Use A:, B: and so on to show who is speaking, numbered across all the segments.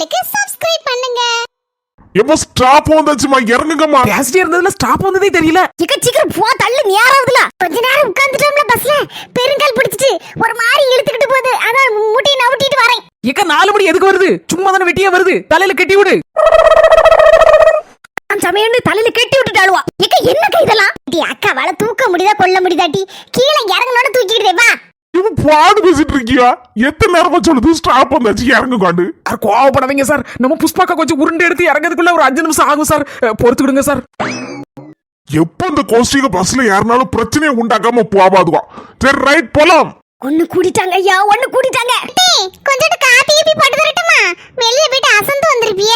A: சேனலுக்கு சப்ஸ்கிரைப் பண்ணுங்க.
B: எப்போ ஸ்டாப் வந்தாச்சுமா? இறங்குங்கம்மா.
C: பேசிட்டே இருந்ததுல ஸ்டாப் வந்ததே தெரியல.
A: இக்க சீக்கிரம் போ தள்ளு நேராவதுல கொஞ்ச நேரம் உட்கார்ந்துட்டோம்ல பஸ்ல பெருங்கால் பிடிச்சிட்டு ஒரு மாதிரி இழுத்துக்கிட்டு போகுது. அதான் முட்டியை நவுட்டிட்டு வரேன்.
C: இக்க நாலு மணி எதுக்கு வருது? சும்மா தானே வெட்டியே வருது? தலையில கட்டி விடு.
A: நான் சமயம்னு தலையில கட்டி விட்டுட்டாளுவா. இக்க என்னக்கா இதெல்லாம்? அக்கா வள தூக்க முடியுதா கொள்ள முடியுதாட்டி கீழே இறங்கனோட தூக்கிக்கிட்டே வா.
B: பாடு பேசிட்டு இருக்கியா? எத்தனை நேரமா சொல்லுது ஸ்டாப் வந்தாச்சு? இறங்குக்காண்டு
C: சார் கோவப்படாதீங்க சார் நம்ம புஷ்பாக்கா கொஞ்சம் உருண்டு எடுத்து இறங்கிறதுக்குள்ள ஒரு அஞ்சு நிமிஷம் ஆகும் சார் அஹ், பொறுத்துக்கிடுங்க சார்
B: எப்போ இந்த கோஷ்டிக பஸ்ல யாருனாலும் பிரச்சனையை உண்டாக்காம போவாதுவா? சரி ரைட் போலாம்.
A: ஒண்ணு கூடிட்டாங்க ஐயா. ஒண்ணு கூடிட்டாங்க கொஞ்சம் காப்பி கீப்பி போட்டு வரட்டுமா? வெளிய போயிட்டு அசந்து வந்திருப்பிய.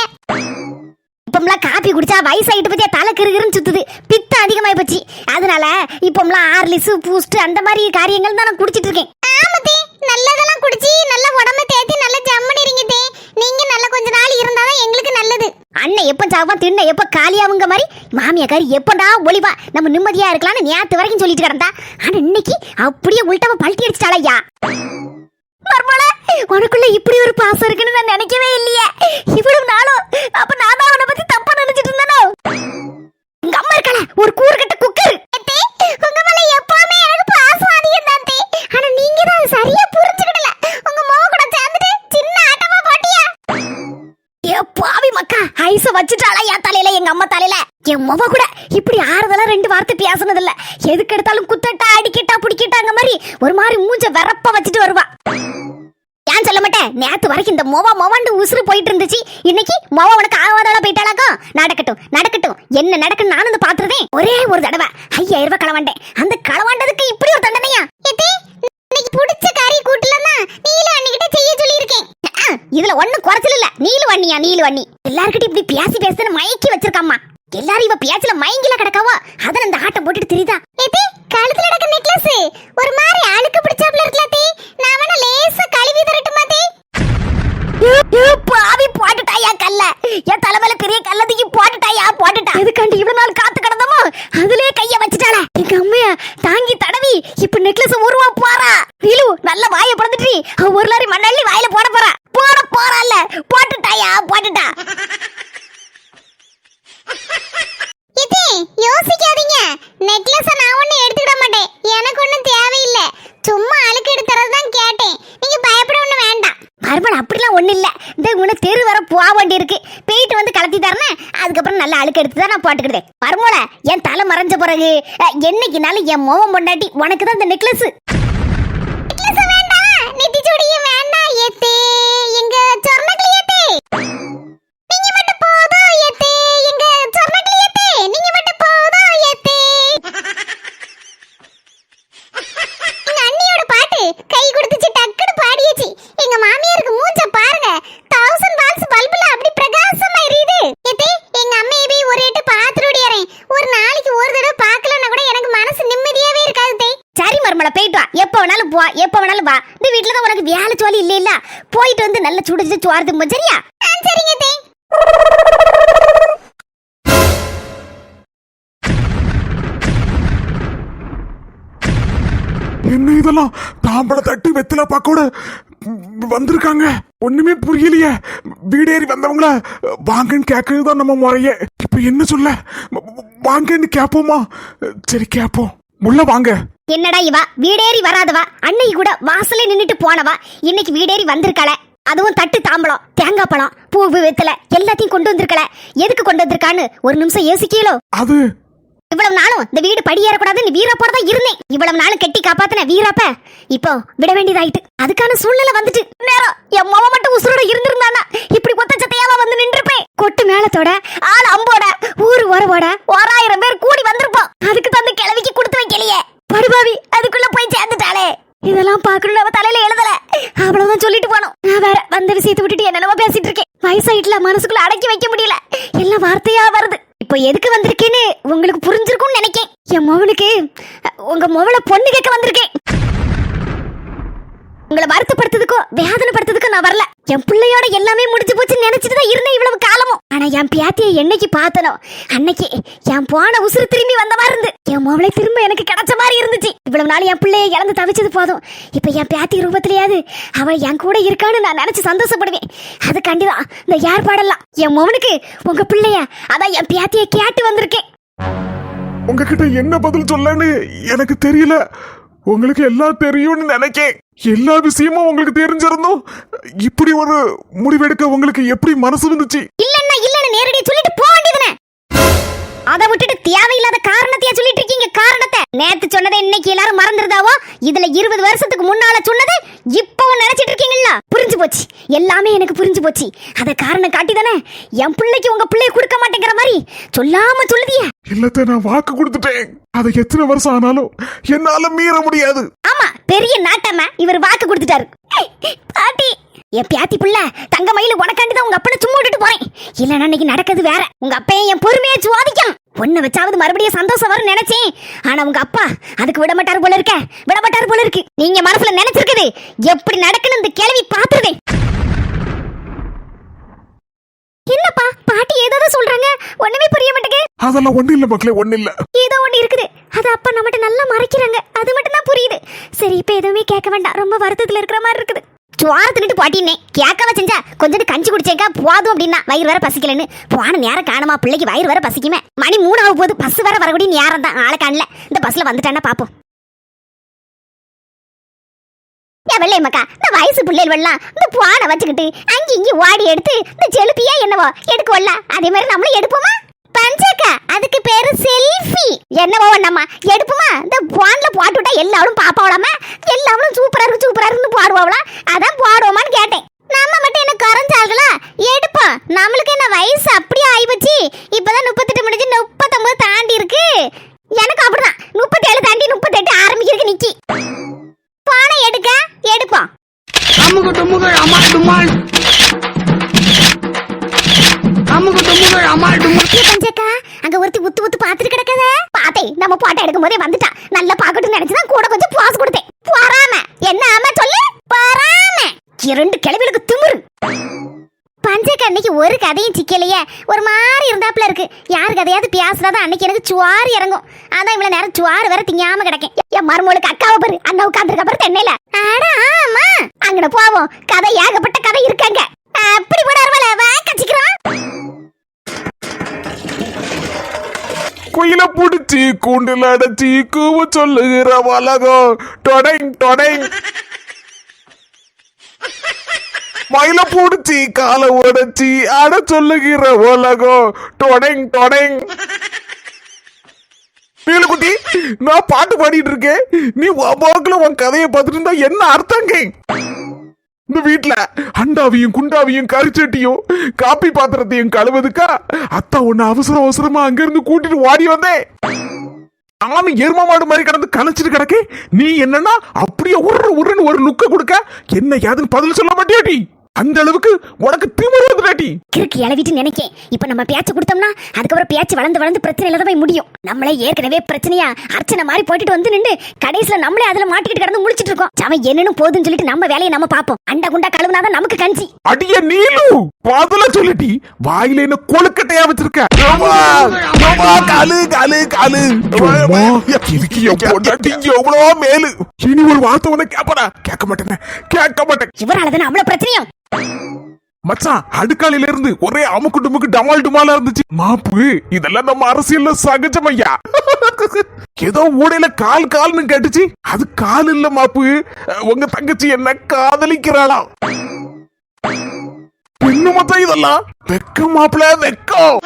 A: இப்பம்லாம் காப்பி குடிச்சா வயசாயிட்டு பத்தியா தலை கிருகிருன்னு சுத்துது. பித்தம் அதிகமாயி போச்சு. அதனால இப்பம்லாம் ஆர்லிஸ் பூஸ்ட் அந்த மாதிரி காரியங்கள் தான் நான் குடிச்சிட்டு இருக்கேன். நல்லதெல்லாம் குடிச்சு நல்ல உடம்ப தேத்தி நல்ல ஜம்முன்னு இருங்க நீங்க நல்ல கொஞ்ச நாள் இருந்தாதான் எங்களுக்கு நல்லது. அண்ணன் எப்ப சாவா தின்ன எப்ப காலியாவுங்க மாதிரி? மாமியாக்காரி எப்படா ஒளிவா? நம்ம நிம்மதியா இருக்கலாம்னு நேத்து வரைக்கும் சொல்லிட்டு கிடந்தா. ஆனா இன்னைக்கு அப்படியே உள்டாம பல்ட்டி அடிச்சிட்டாளா ஐயா. மர்மலா உனக்குள்ள இப்படி ஒரு பாசம் இருக்குன்னு நான் நினைக்கவே இல்லையே. இவ்வளவு நாளும் அப்ப நான் தான் அவனை பத்தி தப்பா நினைச்சிட்டு இருந்தானோ? உங்க அம்மா இருக்கல ஒரு கூறுகட்ட குக்கர். மொவ கூட இப்படி ஆறுதலா ரெண்டு வார்த்தை பேசுனது இல்ல எதுக்கு எடுத்தாலும் குத்தட்டா அடிக்கிட்டா பிடிக்கிட்டாங்க மாதிரி ஒரு மாதிரி மூஞ்ச வெறப்ப வச்சுட்டு வருவா. ஏன் சொல்ல மாட்டேன்? நேத்து வரைக்கும் இந்த மொவா மொவாண்டு உசுறு போயிட்டு இருந்துச்சு. இன்னைக்கு மொவ உனக்கு ஆவாதால போயிட்டாளாக்கோ? நடக்கட்டும் நடக்கட்டும். என்ன நடக்குன்னு நானும் வந்து பாத்துருவேன் ஒரே ஒரு தடவை. ஐயாயிரம் ரூபாய் களவாண்டேன். அந்த களவாண்டதுக்கு இப்படி ஒரு தண்டனையா இன்னைக்கு பிடிச்ச கறி கூட்டலன்னா நீல அண்ணிக்கிட்ட செய்ய சொல்லியிருக்கேன். இதுல ஒண்ணும் குறைச்சல இல்ல. நீலு வண்ணியா நீலு வண்ணி எல்லார்கிட்ட இப்படி பேசி பேசுன்னு மயக்கி வச்சிருக்காம்மா. எல்லாரும் இவ பேச்சுல மயங்கில கிடக்கவா? அதான் அந்த ஆட்டம் போட்டுட்டு தெரியுதா? ஏத்தி கழுத்துல நடக்க நெக்லஸ் ஒரு மாதிரி அழுக்கு பிடிச்சாப்ல இருக்கல தே நான் வேணா லேசா கழுவி தரட்டுமா தே பாவி போட்டுட்டாயா கல்ல. என் தலைமையில பெரிய கல்ல தூக்கி போட்டுட்டாயா போட்டுட்டா. எதுக்காண்டி இவ்வளவு நாள் காத்து கிடந்தமோ? அதுலயே கைய வச்சுட்டாளே. எங்க அம்மையா தாங்கி தடவி இப்ப நெக்லஸ் உருவா போறா. வீலு நல்ல வாய பிறந்துட்டு அவன் ஒரு லாரி மண்ணள்ளி வாயில போட போறா. போட போறால போட்டுட்டாயா போட்டுட்டா. இது யோசிக்காதீங்க. நெக்லஸ் நான் ஒண்ணு எடுத்துக்கிட மாட்டேன். எனக்கு ஒண்ணும் தேவையில்லை. சும்மா அழுக்கு எடுத்துறது தான் கேட்டேன். நீங்க பயப்பட ஒண்ணு வேண்டாம். மறுபடியும் அப்படிலாம் ஒண்ணு இல்ல. இந்த உன தெரு வர போக வேண்டி இருக்கு போயிட்டு வந்து கலத்தி தரனே அதுக்கப்புறம் நல்லா அழுக்கு எடுத்து தான் நான் போட்டுக்கிட்டேன் மறுமோல என் தலை மறைஞ்ச பிறகு என்னைக்குனாலும் என் மோகம் பொண்டாட்டி உனக்கு தான் இந்த நெக்லஸ் எப்போ வேணாலும் வா. இந்த வீட்டில் தான் உனக்கு வேலை சோழி இல்லை இல்ல போயிட்டு வந்து நல்ல சுடிச்சு சோறு தும்பு சரியா? சரிங்க தேங்க்
B: என்ன இதெல்லாம்? தாம்பளை தட்டி வெத்தில பாக்கோட வந்திருக்காங்க. ஒண்ணுமே புரியலையே. வீடேறி வந்தவங்கள வாங்கன்னு கேட்கறது தான் நம்ம முறையே. இப்ப என்ன சொல்ல? வாங்கன்னு கேப்போமா? சரி கேப்போம். உள்ள வாங்க.
A: என்னடா இவா? வீடேறி வராதவா? அன்னைக்கு கூட வாசல்ல நின்னுட்டு போனவா? இன்னைக்கு வீடேறி வந்திருக்கல அதுவும் தட்டு தாம்பலம் தேங்காய் பழம் பூவு வெத்தல எல்லாத்தையும் கொண்டு வந்திருக்கல எதுக்கு கொண்டு வந்திருக்கான்னு ஒரு நிமிஷம் யோசிக்கலோ?
B: அது?
A: இவ்வளவு நாளும் இந்த வீடு படியேறக்கூடாதுன்னு வீரப்போட தான் இருந்தேன். இவ்வளவு நாளும் கெட்டி காப்பாத்தின வீரப்ப இப்போ விட வேண்டியதாயிட்டு. அதுக்கான சூழ்நிலை வந்துட்டு. நேரம் என் மாமா மட்டும் உசுரோட இருந்திருந்தானா? இப்படி கொத்த சத்தையாவா வந்து நின்றுப்பேன் கொட்டு மேளத்தோட ஆள் அம்போட ஊரு உறவோட ஓராயிரம் பேர் கூடி வந்திருப்போம். அதுக்கு தந்து கிளவிக்கு கொடுத்து வைக்கலையே. படுபாவி அதுக்குள்ள போய் சேர்ந்துட்டாளே. இதெல்லாம் பாக்கணும் நம்ம தலையில எழுதல. அவ்வளவுதான் சொல்லிட்டு போனோம். நான் வேற வந்த விஷயத்தை விட்டுட்டு என்னென்னமோ பேசிட்டு இருக்கேன். வயசாயிட்டுல மனசுக்குள்ள அடக்கி வைக்க முடியல. எல்லாம் வார்த்தையா வருது. இப்போ எதுக்கு வந்திருக்கேன்னு உங்களுக்கு புரிஞ்சிருக்கும்னு நினைக்கேன். என் மவனுக்கு உங்க மவளை பொண்ணு கேட்க வந்திருக்கேன். உங்களை வருத்தப்படுத்ததுக்கோ வேதனைப்படுத்ததுக்கோ நான் வரல. என் பிள்ளையோட எல்லாமே முடிஞ்சு போச்சு நினைச்சிட்டு தான் இருந்தேன் இவ்வளவு காலமும். ஆனா என் பியாத்திய என்னைக்கு பார்த்தனோ அன்னைக்கு என் போன உசுறு திரும்பி வந்த மாதிரி இருந்து என் மவளை திரும்ப எனக்கு கிடைச்ச மாதிரி இருந்துச்சு. இவ்வளவு நாள் என் பிள்ளைய இழந்து தவிச்சது போதும். இப்ப என் பியாத்தி ரூபத்திலேயாவது அவள் என் கூட இருக்கான்னு நான் நினைச்சு சந்தோஷப்படுவேன். அது கண்டிதான் இந்த ஏற்பாடெல்லாம். என் மவனுக்கு உங்க பிள்ளைய அதான் என் பியாத்தியை கேட்டு வந்திருக்கேன்.
B: உங்ககிட்ட என்ன பதில் சொல்லன்னு எனக்கு தெரியல. உங்களுக்கு எல்லாம் தெரியும்னு நினைக்கேன். எல்லா விஷயமும் உங்களுக்கு தெரிஞ்சிருந்தோம் இப்படி ஒரு முடிவெடுக்க உங்களுக்கு எப்படி மனசு வந்துச்சு?
A: இல்லன்னா இல்லன்னு நேரடியா சொல்லிட்டு போக வேண்டியதுனே அதை விட்டுட்டு தேவையில்லாத காரணத்தையா சொல்லிட்டு இருக்கீங்க காரணத்தை? நேத்து சொன்னதை இன்னைக்கு எல்லாரும் மறந்துருதாவோ? இதுல இருபது வருஷத்துக்கு முன்னால சொன்னது இப்போ போச்சு. எல்லாமே எனக்கு புரிஞ்சு போச்சு. அத காரணம் காட்டி தானே என் பிள்ளைக்கு உங்க பிள்ளைய கொடுக்க மாட்டேங்கிற மாதிரி சொல்லாம சொல்லுதியே.
B: இல்லத்த நான் வாக்கு கொடுத்துட்டேன். அதை எத்தனை வருஷம் ஆனாலும் என்னால மீற முடியாது.
A: ஆமா பெரிய நாட்டம்மா. இவர் வாக்கு கொடுத்துட்டாரு. பாட்டி. என் பியாத்தி புள்ள தங்க மயில உனக்காண்டி தான் உங்க அப்பனை சும்மா விட்டுட்டு போறேன். இல்லன்னா இன்னைக்கு நடக்கிறது வேற. உங்க அப்பையும் என் பொறுமையை சுவாதிக்கும். ஒன்ன வச்சாவது மறுபடியும் சந்தோஷம் வரும்னு நினைச்சேன். ஆனா உங்க அப்பா அதுக்கு விட மாட்டாரு போல இருக்க. விட மாட்டாரு போல இருக்கு. நீங்க மனசுல நினைச்சிருக்குது. எப்படி நடக்கணும் இந்த கேள்வி பாத்துருவேன் என்னப்பா பாட்டி ஏதோ சொல்றாங்க? ஒண்ணுமே புரிய மாட்டேங்குது.
B: அதெல்லாம் ஒண்ணு இல்ல மக்களே ஒண்ணு இல்ல.
A: ஏதோ ஒண்ணு இருக்குது. அது அப்பா நம்மகிட்ட நல்லா மறைக்கிறாங்க. அது மட்டும் தான் புரியுது. சரி இப்ப எதுவுமே கேட்க வேண்டாம். ரொம்ப வருத்தத்துல இருக்கிற மாதிரி இருக்குது. சுவார பாட்டின்னே. கேட்கவா செஞ்சா கொஞ்சம் கஞ்சி குடிச்சேக்கா போதும் அப்படின்னா. வயிறு வேற பசிக்கலன்னு. போன நேரம் காணுமா பிள்ளைக்கு வயிறு வேற பசிக்குமே. மணி மூணு ஆக போகுது பஸ் வேற வரக்கூடிய நேரம் தான். ஆளை காணல. இந்த பஸ்ல வந்துட்டானா பாப்போம். ஏன் வெள்ளை மக்கா இந்த வயசு பிள்ளைகள் எல்லாம் இந்த பானை வச்சுக்கிட்டு அங்கே இங்கே ஓடி எடுத்து இந்த செலுப்பியா என்னவோ எடுக்கல அதே மாதிரி நம்மளும் எடுப்போமா? பஞ்சக்கா. அதுக்கு பேரு செல்ஃபி. என்னவோ நம்ம எடுப்புமா? இந்த போன்ல போட்டு விட்டா எல்லாரும் பாப்பாவலாம எல்லாரும் சூப்பரா இருக்கு சூப்பரா இருக்குன்னு பாடுவாங்களா அதான் போடுவோமான்னு கேட்டேன். நம்ம மட்டும் என்ன குறைஞ்சாங்களா எடுப்போம். நம்மளுக்கு என்ன வயசு அப்படியே ஆயிப்போச்சு. இப்பதான் முப்பத்தெட்டு முடிஞ்சு முப்பத்தொன்பது தாண்டி இருக்கு. எனக்கு அப்படிதான். முப்பத்தேழு தாண்டி முப்பத்தெட்டு ஆரம்பிக்கிறதுக்கு நிக்கி. பானை எடுக்க எடுப்போம்.
D: அமுகு டுமுகு
A: பஞ்சக்கா அங்க ஒருத்தி உத்து உத்து பாத்துட்டு கிடக்கத. பாத்தே நம்ம போட்டோ எடுக்கும் போதே வந்துட்டா. நல்லா பாக்கட்டும் நினைச்சுதான் கூட கொஞ்சம் பாஸ் கொடுத்தேன். பொறாம. என்ன ஆமா சொல்லு? பொறாம. இரண்டு கிளவிகளுக்கு திமிரு. பஞ்சக்கா அன்னைக்கு ஒரு கதையும் சிக்கலையே. ஒரு மாதிரி இருந்தாப்புல இருக்கு. யார் கதையாவது பேசுனாதான் அன்னைக்கு எனக்கு சுவாறு இறங்கும். அதான் இவ்வளவு நேரம் சுவாறு வேற திங்காம கிடக்கேன். என் மருமகளுக்கு அக்காவை பாரு. அண்ணா உட்காந்துருக்க பாரு தென்னையில. அட ஆமா. அங்கன போவோம். கதை ஏகப்பட்ட கதை இருக்காங்க அப்படி கூட அரவல வா கச்சிக்கிறோம்.
B: குயில புடிச்சு கூண்டுல அடைச்சி கூவ சொல்லுகிற வலகம் டொடைங் டொடைங். மயில புடிச்சு காலை உடைச்சி அட சொல்லுகிற உலகம் டொடைங் டொடைங். நீலக்குட்டி நான் பாட்டு பாடிட்டு இருக்கேன். நீ உன் கதையை பார்த்துட்டு இருந்தா என்ன அர்த்தங்க இந்த வீட்ல அண்டாவையும் குண்டாவையும் கரிச்சட்டியும் காப்பி பாத்திரத்தையும் கழுவதுக்கா அத்தா உன்ன அவசர அவசரமா அங்கிருந்து கூட்டிட்டு ஓடி வந்தேன். நானும் எரும மாடு மாதிரி கிடந்து கலைச்சிட்டு கிடக்கு நீ என்னன்னா அப்படியே உரு உருன்னு ஒரு லுக்க கொடுக்க என்ன ஏதுன்னு பதில் சொல்ல மாட்டியாட்டி அந்த அளவுக்கு உனக்கு திமிரு வந்துடாட்டி
A: கிறுக்கு இளவிட்டு நினைக்கேன். இப்ப நம்ம பேச்சு கொடுத்தோம்னா அதுக்கப்புறம் பேச்சு வளர்ந்து வளர்ந்து பிரச்சனையில தான் போய் முடியும். நம்மளே ஏற்கனவே பிரச்சனையா அர்ச்சனை மாதிரி போட்டுட்டு வந்து நின்று கடைசியில நம்மளே அதுல மாட்டிக்கிட்டு கிடந்து முடிச்சிட்டு இருக்கோம். அவன் என்னன்னு போதுன்னு சொல்லிட்டு நம்ம வேலையை நம்ம பார்ப்போம். அண்டா குண்டா கழுவுனாதான் நமக்கு கஞ்சி.
B: அடிய நீலு! பதில சொல்லிட்டி வாயில என்ன கொழுக்கட்டையா வச்சிருக்க? எவ்வளவோ மேலு? இனி ஒரு வார்த்தை உன கேப்படா. கேட்க மாட்டேன் கேட்க மாட்டேன்.
A: இவரால தானே அவ்வளவு பிரச்சனையும்?
B: மச்சான் அடுக்காலையில இருந்து ஒரே அமுக்கு டுமுக்கு டமால் டுமாலா இருந்துச்சு. மாப்பு இதெல்லாம் நம்ம அரசியல்ல சகஜம் ஐயா. ஏதோ ஊடையில கால் கால்னு கேட்டுச்சு. அது கால் இல்ல மாப்பு. உங்க தங்கச்சி என்ன காதலிக்கிறாளா? என்ன மச்சான் இதெல்லாம். வெக்கம் மாப்பிள வெக்கம்.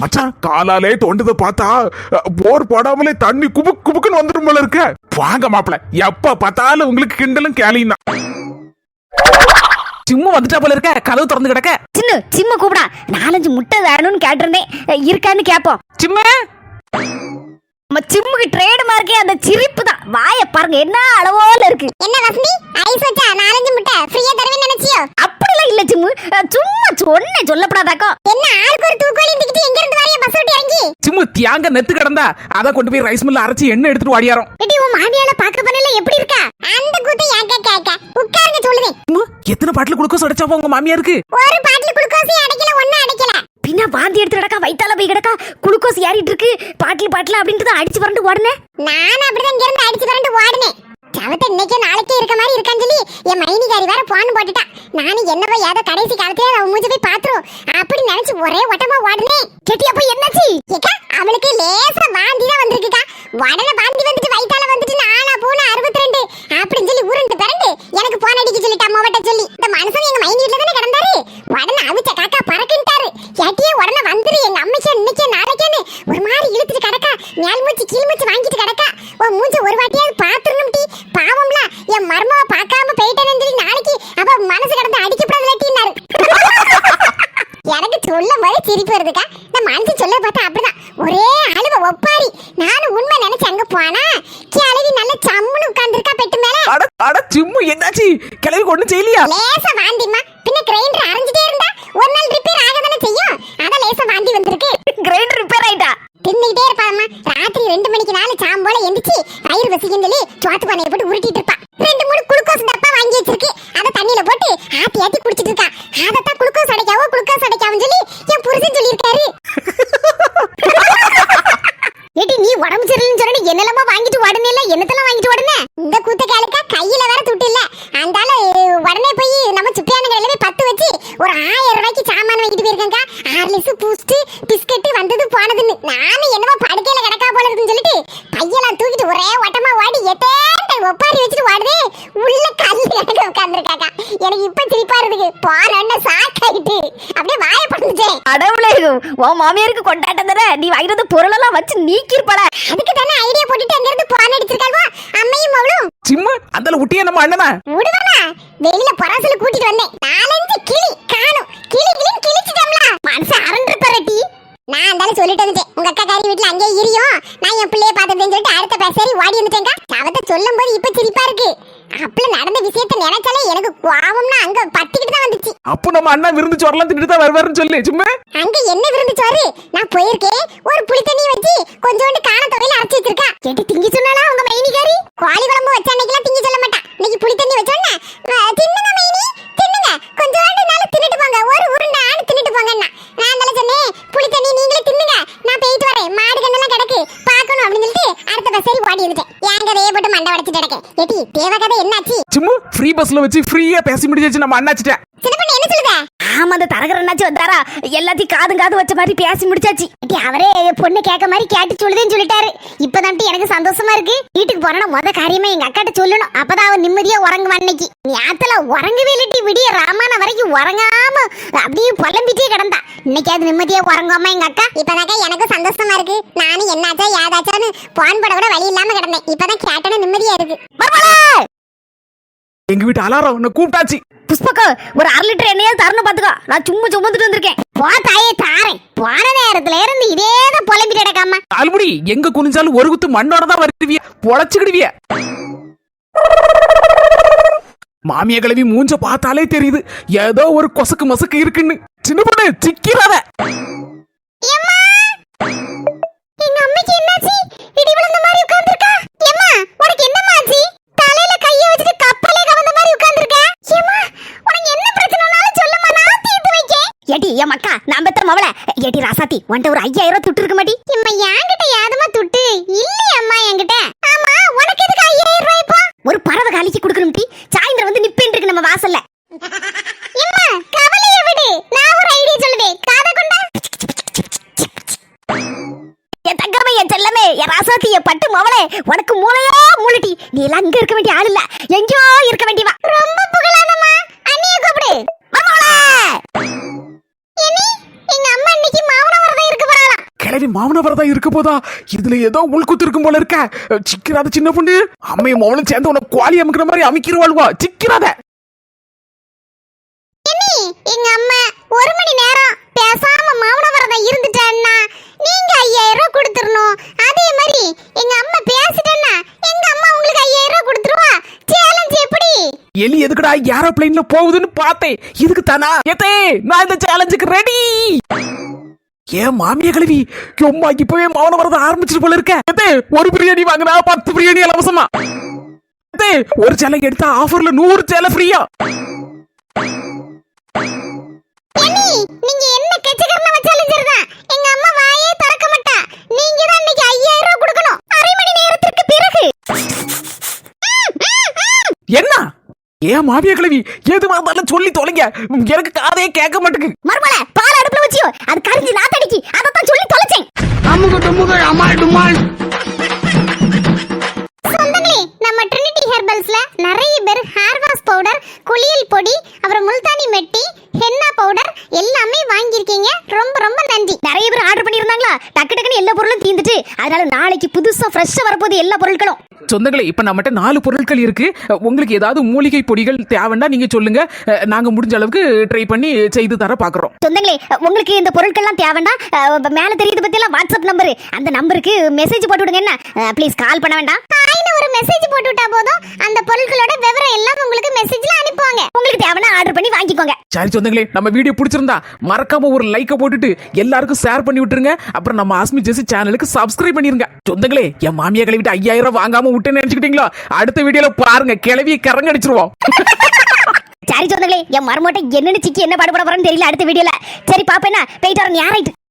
B: மச்சான் காலாலே தோண்டதை பார்த்தா போர் போடாமலே தண்ணி குபுக் குபுக்குன்னு வந்துடும் போல இருக்க. வாங்க மாப்பிள எப்ப பார்த்தாலும் உங்களுக்கு கிண்டலும் கேலியும் தான்.
C: சிம்மு வந்துட்டா போல இருக்க கதவு திறந்து கிடக்க.
A: சின்ன சிம்ம கூப்பிடா. நாலஞ்சு முட்டை வேணும்னு கேட்டிருந்தேன். இருக்கான்னு கேப்போம்.
C: சிம்மு?
A: நம்ம சிம்முக்கு ட்ரேடு மார்க்கே அந்த சிரிப்பு தான். வாய பாருங்க என்ன அளவோல இருக்கு. என்ன வசந்தி? ஐஸ் வச்சா நாலஞ்சு முட்டை ஃப்ரீயா தருவேன்னு நினைச்சியோ?
E: சிம்மு சொன்னேன் சொல்லப்படாதாக்கோ. என்ன ஆளுக்கு ஒரு தூக்கோலி இருந்துக்கிட்டு எங்க இருந்து வரைய பஸ் விட்டு இறங்கி?
C: சிம்மு தியாங்க நெத்து கிடந்தா அதை கொண்டு போய் ரைஸ் மில்ல அரைச்சு எண்ணெய் எடுத்துட்டு ஓடியாரோம்
E: எடி உன் மாமியால பாக்க பண்ணல எப்படி இருக்கா? அந்த கூத்த ஏக்க கேக்க உட்காருங்க சொல்லுவேன்.
C: எத்தனை பாட்டில் குளுக்கோஸ் அடைச்சாப்பா உங்க மாமியாருக்கு?
E: ஒரு பாட்டில் குளுக்கோஸ் அடைக்கல ஒண்ணு அடைக்கல. பின்ன வாந்தி எடுத்து கிடக்கா வயித்தால போய் கிடக்கா குளுக்கோஸ் ஏறிட்டு இருக்கு பாட்டில் பாட்டில் அப்படின்ட்டு அடிச்சு வரண்டு ஓடுனே? நான் அப்படிதான் இங்க இருந்து அடிச்சு வரண்டு ஓடுனேன். சவத்தை இன்னைக்கே நாளைக்கே இருக்க மாதிரி இருக்கான்னு சொல்லி என் மைனிகாரி வேற போன் போட்டுட்டா. நானும் என்னவோ ஏதோ கடைசி காலத்துல அவன் மூஞ்சி போய் பாத்துரும். அப்படி நினைச்சு ஒரே ஓட்டமா ஓடுனேன் கெட்டி அப்ப என்னாச்சு? ஏக்கா அவளுக்கு லேசா வாந்தி தான் வந்திருக்குக்கா. உடனே வாந்தி வந்துட்டு வயித்தால வந்துட்டு நானா பூனை அறுபத்தி ரெண்டு அப்படின்னு சொல்லி உருண்டு பிறண்டு எனக்கு போன் அடிக்க சொல்லிட்டா மோவட்ட சொல்லி இந்த மனுஷன் எங்க மைனி வீட்டுல தானே கிடந்தாரு உடனே அவிச்ச காக்கா பறக்குன்ட்டாரு கேட்டியே உடனே வந்துரு எங்க அம்மைக்கு இன்னைக்கு நாளைக்கேன்னு ஒரு மாதிரி இழுத்துட்டு கிடக்கா மேல் மூச்சு கீழ் மூச்சு வாங்கிட்டு கிடக்கா உன் மூஞ்ச ஒரு வாட்டியாவது பாத்துருணும் டி பாவம்ல என் மர்மாவை பார்க்காம போயிட்டேன்னு சொல்லி நாளைக்கு அவ மனசு கடந்து அடிக்கப்படாதுலட்டின்னாரு எனக்கு சொல்லும் போதே சிரிப்பு வருதுக்கா? இந்த மனசு சொல்ல பார்த்தா அப்படிதான். ஒரே அழுவ ஒப்பாரி. நானும் உண்மை நினைச்சு அங்க போனா கிளவி நல்ல சம்முன்னு உட்கார்ந்துருக்கா பெட்டு மேல.
C: அட அட சிம்மு என்னாச்சு? கிளவி ஒண்ணும் செய்யலையா?
E: லேசா வாந்திமா பின்ன கிரைண்டர் அரைஞ்சிட்டே இருந்தா ஒரு நாள் ரிப்பேர் ஆக தானே செய்யும்? அதான் லேசா வாந்தி வந்திருக்கு. கிரைண்டர் ரிப்பேர் ஆயிட்டா? தின்னுகிட்டே இருப்பாம்மா ராத்திரி ரெண்டு மணிக்கு நாலு சாம்போல எந்திரிச்சு வயிறு வசிக்கும் சொல்லி சோத்து பானையை போட்டு உருட்டிட்டு இருப்பா ரெண்டு மூணு குளுக்கோஸ் டப்பா வாங்கி வச்சிருக்கு அதை தண்ணியில போட்டு ஆத்தி ஆத்தி குடிச்சிட்டு இருக்கா அதத்தான் குளுக்கோஸ் அடைக்காவோ குளுக்கோஸ் அடைக்காவும் சொல்லி என் புருஷன் சொல்லியிருக்காரு ஏடி நீ உடம்பு சரியில்லைன்னு சொன்னா என்னெல்லாமா வாங்கிட்டு உடனே இல்ல என்னத்தெல்லாம் வாங்கிட்டு உடனே இந்த கூத்த கேளுக்கா கையில வேற துட்டு இல்ல அந்தால உடனே போய் நம்ம சுப்பியான கடையில போய் பத்து வச்சு ஒரு ஆயிரம் ரூபாய்க்கு சாமான் வாங்கிட்டு போயிருக்கேங்க ஹார்லிக்ஸ் பூஸ்ட் பிஸ்கட் வந்தது போனதுன்னு நானும் என்னமோ படுக்கையில கிடக்கா போல இருக்குன்னு சொல்லிட்டு கையெல்லாம் தூக்கிட்டு ஒரே ஓட்டமா ஓடி எத்தேன் ஒப்பாரி வச்சுட்டு ஓடுதே உள்ள கல்லு கிடக்க உட்கார்ந்துருக்காக்கா எனக்கு இப்ப சிரிப்பா இருக்கு போறேன்னு சாக்காயிட்டு அப்படியே வாய படுந்துச்சேன்
A: அடவுளே உன் மாமியாருக்கு கொண்டாட்டம் தானே? நீ வாங்கிட்டு பொருளெல்லாம் வச்சு நீக்கிருப்பட
E: அதுக்கு தானே ஐடியா போட்டுட்டு அங்க இருந்து போன் அடிச்சிருக்காங்க அம்மையும் அவளும்
C: சிம்மு அந்த ஒட்டியே நம்ம அண்ணனா?
E: விடுவானா வெளியில பராசல கூட்டிட்டு வந்தேன். நாலஞ்சு கிளி காணும். கிளி கிளி கிழிச்சிட்டோம்ல. மனசு அரண்டு பரட்டி நான் இருந்தாலும் சொல்லிட்டு வந்துட்டேன். உங்க அக்கா காரி வீட்டுல அங்கே இரியும் நான் என் பிள்ளைய பாத்துட்டேன்னு சொல்லிட்டு அடுத்த பேசரி ஓடி வந்துட்டேங்க அவத்த சொல்லும் போது இப்ப சிரிப்பா இருக்கு. அப்பல நடந்த விஷயத்த நினைச்சாலே எனக்கு கோவம்னா அங்க பத்திக்கிட்டு தான் வந்துச்சு.
C: அப்போ நம்ம அண்ணா விருந்து சொரலாம் திட்டு தான் வருவாருன்னு சொல்லு சும்மா.
E: அங்க என்ன விருந்து சோறு நான் போயிருக்கேன். ஒரு புளி தண்ணி வச்சு கொஞ்சோண்டு காண துவையில அரைச்சு வச்சிருக்கா. கேட்டு திங்கி சொன்னாலா உங்க மைனிகாரி கோழி குழம்பு வச்ச அன்னைக்கெல்லாம் திங்கி சொல்ல மாட்டா. இன்னைக்கு புளி தண்ணி வச்சோன்னே "அஹ், தின்னுங்க மைனி தின்னுங்க கொஞ்சோண்டு நாள் தின்னுட்டு போங்க ஒரு உருண்டை ஆணு தின்னுட்டு போங்கன்னா நான் தானே சொன்னேன் புளி தண்ணி நீங்களே தின்னுங்க நான் போயிட்டு வரேன் மாடு கண்ணெல்லாம் கிடக்கு பார்க்கணும் அப்படின்னு சொல்லிட்டு அடுத்த பஸ்ஸேரி ஓடி வந்துட்டேன் என் கதையை போட்டு மண்டை உடைச்சிட்டு கிடக்கேன் ஏட்டி தேவ கதை என்னாச்சு
C: சிம்மு ஃப்ரீ பஸ்ல வச்சு ஃப்ரீயா பேசி முடிச்சாச்சு நம்ம அண்ணாச்சிட்ட.
E: சின்ன பொண்ணு என்ன சொல்லுத?
A: ஆமா அந்த தரகர் என்னாச்சு வந்தாரா? எல்லாத்தையும் காதும் காது வச்ச மாதிரி பேசி முடிச்சாச்சு.
E: ஏட்டி, அவரே பொண்ணு கேட்க மாதிரி கேட்டு சொல்லுதேன்னு சொல்லிட்டாரு. இப்பதான் எனக்கு சந்தோஷமா இருக்கு. வீட்டுக்கு போனா முத காரியமா எங்க அக்காட்ட சொல்லணும். அப்பதான் அவன் நிம்மதியா உறங்குவான் இன்னைக்கு நேத்துல உறங்கவே இல்லட்டி விடிய ராமான வரைக்கும் உறங்காம அப்படியே புலம்பிட்டே கிடந்தா. இன்னைக்காவது நிம்மதியா உறங்காம எங்க அக்கா? இப்பதாக்கா எனக்கு சந்தோஷமா இருக்கு. நானும் என்னாச்சா யாதாச்சான்னு போன் பட கூட வழி இல்லாம கிடந்தேன். இப்பதான் கேட்டன நிம்மதியா இருக்கு.
C: எங்க வீட்டு அலாரம் உன்னை கூப்பிட்டாச்சு.
A: புஷ்பக்கா ஒரு அரை லிட்டர் எண்ணெயாவது தரணும் பாத்துக்கோ. நான் சும்மா சுமந்துட்டு வந்திருக்கேன்.
E: போ தாயே தாரேன். போன நேரத்துல இருந்து இதேதான் புலம்பிட்டு கிடக்காம.
C: அல்படி எங்க குனிஞ்சாலும் ஒரு குத்து மண்ணோட தான் வருவிய பொழைச்சுக்கிடுவிய. மாமிய கிழவி மூஞ்ச பார்த்தாலே தெரியுது. ஏதோ ஒரு கொசக்கு மசக்கு இருக்குன்னு. சின்ன பொண்ணு சிக்கிறாத
E: எங்க அம்மைக்கு என்னாச்சு? இடி விழுந்த மாதிரி உட்கார்ந்திருக்கா? ஏம்மா உனக்கு என்னம்மா ஆச்சு தலையில கைய வச்சுட்டு கப்பலே கவர்ந்த மாதிரி உட்கார்ந்திருக்க ஏம்மா உனக்கு என்ன பிரச்சனைனாலும் சொல்லுமா நான் தீர்த்து வைக்கேன்
A: ஏட்டி என் மக்கா நான் பெத்த மவள ஏட்டி ராசாத்தி உன்ட்ட ஒரு ஐயாயிரம் ரூபாய் துட்டு இருக்க மாட்டி?
E: இம்மா என்கிட்ட யாதுமா துட்டு? இல்லையே அம்மா என்கிட்ட. ஆமா உனக்கு எதுக்கு ஐயாயிரம் ரூபாய் இப்போ?
A: ஒரு பறவை காலிக்கு கொடுக்கணும் டி. சாயந்தரம் வந்து நிப்பேன் இருக்கு நம்ம வாசல்ல.
E: இம்மா கவலைய விடு. நான் ஒரு ஐடியா சொல்லுதேன் காதை கொண்டா.
A: என் தங்கமே என் செல்லமே என் ராசாத்தி என் பட்டு மவளே உனக்கு மூளையோ மூளைட்டி நீ எல்லாம் அங்க இருக்க வேண்டிய ஆள் இல்ல. எங்கேயோ இருக்க வேண்டியவா.
E: ரொம்ப புகழாதம்மா. அண்ணிய கூப்பிடு.
A: மருமகளே!
C: கிழவி மாமனவர் தான் இருக்க போதா? இதுல ஏதோ உள்குத்து இருக்கும் போல இருக்க. சிக்கிறாத சின்ன பொண்ணு. அம்மையும் மவளும் சேர்ந்து உன்னை குவாலி அமுக்கிற மாதிரி அமைக்கிறவாள்வா சிக்கிறாத.
E: எங்க அம்மா ஒரு மணி நேரம் பேசாம மௌன விரதம் இருந்துட்டேன்னா நீங்க ஐயாயிரம் ரூபாய் கொடுத்துடணும். அதே மாதிரி எங்க அம்மா பேசிட்டேன்னா எங்க அம்மா உங்களுக்கு ஐயாயிரம் ரூபாய் கொடுத்துருவா? சேலஞ்ச் எப்படி?
C: எலி எதுக்குடா ஏரோப்ளைன்ல போகுதுன்னு பார்த்தேன். இதுக்கு தானா? ஏத்தே நான் இந்த சேலஞ்சுக்கு ரெடி ஏன் மாமியா கழுவி? அம்மா இப்பவே மௌனம் வரத ஆரம்பிச்சிட்டு போல இருக்க. ஏத்தே ஒரு பிரியாணி வாங்கினா பத்து பிரியாணி இலவசமா? ஏத்தே ஒரு சேலை எடுத்தா ஆஃபர்ல நூறு சேலை ஃப்ரீயா
E: நீங்க என்ன கெச்சகரண
C: ஏன் மாமியா கிழவி எது வந்தாலும் சொல்லி தொலைங்க. எனக்கு காதையே கேட்க மாட்டேங்குது
A: மர்மல பால் அடுப்புல வச்சியோ. அது கரிஞ்சு நாத்தடிக்கு. அதைத்தான் சொல்லி தொலைச்சேன்.
F: அமுகு டுமுகு அமால் டுமால்.
E: சொந்தங்களே நம்ம ட்ரினிட்டி ஹெர்பல்ஸ்ல நிறைய பேர் ஹேர் வாஷ் பவுடர் குளியல் பொடி அப்புறம் முல்தானி மெட்டி ஹென்னா பவுடர் எல்லாமே வாங்கியிருக்கீங்க. ரொம்ப ரொம்ப நன்றி.
A: நிறைய பேர் ஆர்டர் பண்ணியிருந்தாங்களா? டக்கு டக்குன்னு எல்லா பொருளும் தீந்துட்டு அதனால நாளைக்கு புதுசா ஃப்ரெஷ்ஷா வரப்போகுது எல்லா பொருட்களும்.
C: சொந்தங்களே இப்ப நம்மகிட்ட நாலு பொருட்கள் இருக்கு. உங்களுக்கு ஏதாவது மூலிகை பொடிகள் தேவைன்னா நீங்க சொல்லுங்க. நாங்க முடிஞ்ச அளவுக்கு ட்ரை பண்ணி செய்து தர பாக்குறோம்.
A: சொந்தங்களே உங்களுக்கு இந்த பொருட்கள்லாம் தேவைன்னா அஹ், மேல தெரியுது பத்தியெல்லாம் வாட்ஸ்அப் நம்பர் அந்த நம்பருக்கு மெசேஜ் போட்டு விடுங்க என்ன? ப்ளீஸ் கால் பண்ண வேண்டாம்.
E: ஒரு மெசேஜ் போட்டு விட்டா போதும். அந்த பொருட்களோட விவரம் எல்லாம் உங்களுக்கு மெசேஜ்ல அனுப்புவாங்க.
A: உங்களுக்கு தேவைன்னா ஆர்டர் பண்ணி வாங்கிக்கோங்க.
C: சரி சொந்தங்களே நம்ம வீடியோ பிடிச்சிருந்தா மறக்காம ஒரு லைக்கை போட்டுட்டு எல்லாருக்கும் ஷேர் பண்ணி விட்டுருங்க. அப்புறம் நம்ம ஆஸ்மி ஜெசி சேனலுக்கு சப்ஸ்கிரைப் பண்ணிருங்க. சொந்தங்களே என் மாமியா கிளவிட்டு ஐயாயிரம் ரூபாய் வாங்காம விட்டேன்னு நினைச்சுக்கிட்டீங்களா? அடுத்த வீடியோல பாருங்க கிளவியை கரங்க அடிச்சிருவோம்
A: சரி சொந்தங்களே என் மரமோட்டை என்னன்னு சிக்கி என்ன பாடுபட போறேன்னு தெரியல அடுத்த வீடியோல சரி பாப்பேன்னா போயிட்டு வரேன் யாராயிட்டு